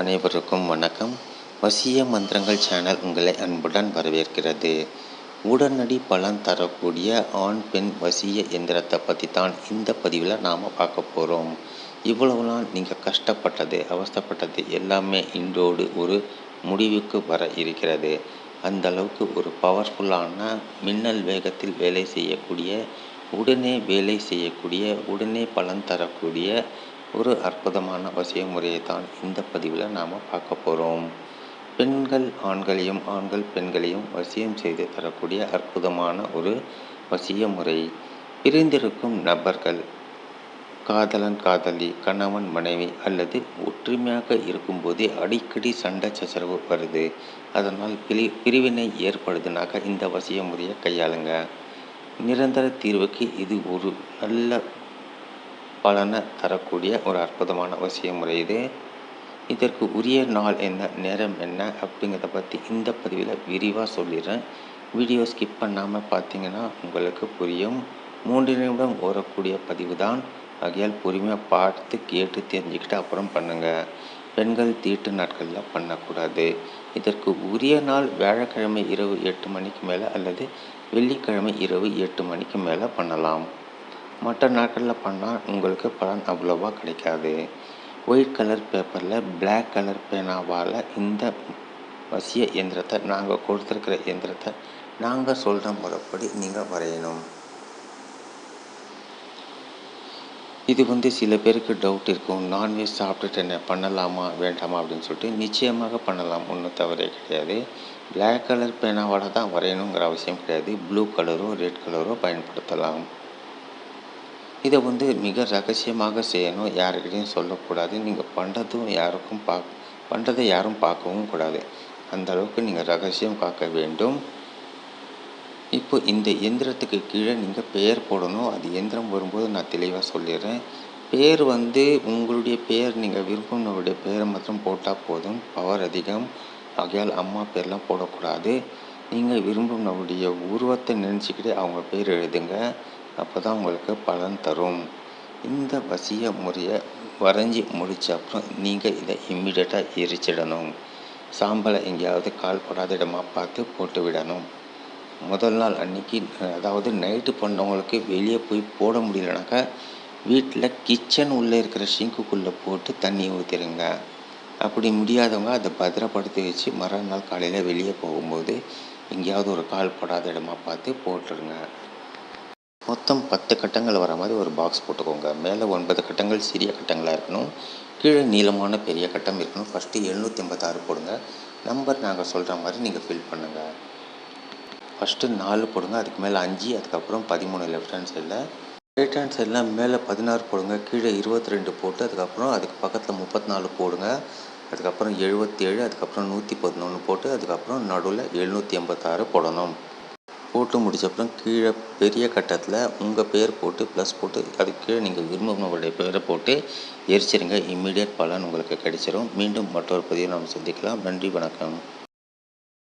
அனைவருக்கும் வணக்கம். வசிய மந்திரங்கள் சேனல் உங்களை அன்புடன் வரவேற்கிறது. உடனடி பலன் தரக்கூடிய ஆண் பெண் வசிய எந்திரத்தை பற்றி தான் இந்த பதிவில் நாம் பார்க்க போகிறோம் இவ்வளவு நாள் நீங்கள் கஷ்டப்பட்டது அவஸ்தைப்பட்டது எல்லாமே இன்றோடு ஒரு முடிவுக்கு வர இருக்கிறது. அந்த அளவுக்கு ஒரு பவர்ஃபுல்லான மின்னல் வேகத்தில் வேலை செய்யக்கூடிய உடனே வேலை செய்யக்கூடிய உடனே பலன் தரக்கூடிய ஒரு அற்புதமான வசிய முறையை தான் இந்த பதிவில் நாம் பார்க்க போகிறோம் பெண்கள் ஆண்களையும் ஆண்கள் பெண்களையும் வசியம் செய்து தரக்கூடிய அற்புதமான ஒரு வசிய முறை. பிரிந்திருக்கும் நபர்கள் காதலன் காதலி கணவன் மனைவி அல்லது ஒற்றுமையாக இருக்கும்போதே அடிக்கடி சண்டை சச்சரவு வருது. அதனால் பிரி பிரிவினை ஏற்படுதுனாக்க இந்த வசிய முறையை கையாளுங்க. நிரந்தர தீர்வுக்கு இது ஒரு நல்ல பலனை தரக்கூடிய ஒரு அற்புதமான வசிய முறை இது. இதற்கு உரிய நாள் என்ன நேரம் என்ன அப்படிங்கிறத பற்றி இந்த பதிவில் விரிவாக சொல்லிடுறேன். வீடியோ ஸ்கிப் பண்ணாமல் பார்த்தீங்கன்னா உங்களுக்கு புரியும். மூன்று நிமிடம் ஓடக்கூடிய பதிவு தான் ஆகையால் பொறுமையாக பார்த்து கேட்டு தெரிஞ்சுக்கிட்டு அப்புறம் பண்ணுங்கள் பெண்கள் தீட்டு நாட்களில் பண்ணக்கூடாது. இதற்கு உரிய நாள் வியாழக்கிழமை இரவு எட்டு மணிக்கு மேலே அல்லது வெள்ளிக்கிழமை இரவு எட்டு மணிக்கு மேலே பண்ணலாம். மற்ற நாட்களில் பண்ணால் உங்களுக்கு பலன் அவ்வளோவா கிடைக்காது. ஒயிட் கலர் பேப்பரில் பிளாக் கலர் பேனாவால் இந்த வசிய இயந்திரத்தை நாங்கள் கொடுத்துருக்கிற இயந்திரத்தை நாங்கள் சொல்கிற முறைப்படி நீங்கள் வரையணும். இது வந்து சில பேருக்கு டவுட் இருக்கும். நான்வெஜ் சாப்பிட்டுட்டு என்ன பண்ணலாமா வேண்டாமா அப்படின்னு சொல்லிட்டு நிச்சயமாக பண்ணலாம். ஒன்றும் தவறே கிடையாது. பிளாக் கலர் பேனாவோட தான் வரையணுங்கிற அவசியம் கிடையாது. ப்ளூ கலரோ ரெட் கலரோ பயன்படுத்தலாம். இதை வந்து மிக ரகசியமாக செய்யணும் யாருக்கிட்டையும் சொல்லக்கூடாது. நீங்கள் பண்ணுறதும் யாருக்கும் பா பண்ணுறதை யாரும் பார்க்கவும் கூடாது. அந்த அளவுக்கு நீங்கள் ரகசியம் காக்க வேண்டும். இப்போ இந்த எந்திரத்துக்கு கீழே நீங்கள் பெயர் போடணும். அது எந்திரம் வரும்போது நான் தெளிவாக சொல்லிடுறேன். பேர் வந்து உங்களுடைய பெயர் நீங்கள் விரும்பினவருடைய பெயரை மாத்திரம் போட்டால் போதும். பவர் அதிகம். ஆகையால் அம்மா பேர்லாம் போடக்கூடாது. நீங்கள் விரும்பினவருடைய உருவத்தை நினச்சிக்கிட்டு அவங்க பேர் எழுதுங்க. அப்போ தான் உங்களுக்கு பலன் தரும். இந்த வசிய முறையை வரைஞ்சி முடித்த அப்புறம் நீங்கள் இதை இம்மிடியட்டாக எரிச்சிடணும். சாம்பலை எங்கேயாவது கால் படாத பார்த்து போட்டு விடணும். முதல் நாள் அன்றைக்கி அதாவது நைட்டு பண்ணவங்களுக்கு வெளியே போய் போட முடியலனாக்கா வீட்டில் கிச்சன் உள்ளே இருக்கிற ஷிங்குக்குள்ளே போட்டு தண்ணி ஊற்றிடுங்க அப்படி முடியாதவங்க அதை பத்திரப்படுத்தி வச்சு மறுநாள் காலையில் வெளியே போகும்போது எங்கேயாவது ஒரு கால் படாத இடமா பார்த்து போட்டுருங்க. மொத்தம் பத்து கட்டங்கள் வர மாதிரி ஒரு பாக்ஸ் போட்டுக்கோங்க. மேலே ஒன்பது கட்டங்கள் சிறிய கட்டங்களாக இருக்கணும். கீழே நீளமான பெரிய கட்டம் இருக்கணும். ஃபஸ்ட்டு எழுநூற்றி ஐம்பத்தாறு போடுங்க. நம்பர் நாங்கள் சொல்கிற மாதிரி நீங்கள் ஃபில் பண்ணுங்கள் ஃபஸ்ட்டு நாலு போடுங்க. அதுக்கு மேலே அஞ்சு அதுக்கப்புறம் பதிமூணு லெஃப்ட் ஹேண்ட் சைடில் ரைட் ஹேண்ட் சைடில் மேலே பதினாறு போடுங்க. கீழே இருபத்தி ரெண்டு போட்டு அதுக்கப்புறம் அதுக்கு பக்கத்தில் முப்பத்தி நாலு போடுங்க. அதுக்கப்புறம் எழுபத்தேழு அதுக்கப்புறம் நூற்றி பதினொன்று போட்டு அதுக்கப்புறம் நடுவில் எழுநூற்றி எண்பத்தாறு போடணும். போட்டு முடிச்சப்புறம் கீழே பெரிய கட்டத்தில் உங்கள் பேர் போட்டு ப்ளஸ் போட்டு அதுக்கு கீழே நீங்கள் விரும்பினவங்களுடைய பேரை போட்டு எரிச்சிருங்க. இம்மிடியட் பலன் உங்களுக்கு கிடைச்சிரும். மீண்டும் மற்றொரு பதிவை நாம் சந்திக்கலாம். நன்றி வணக்கம்.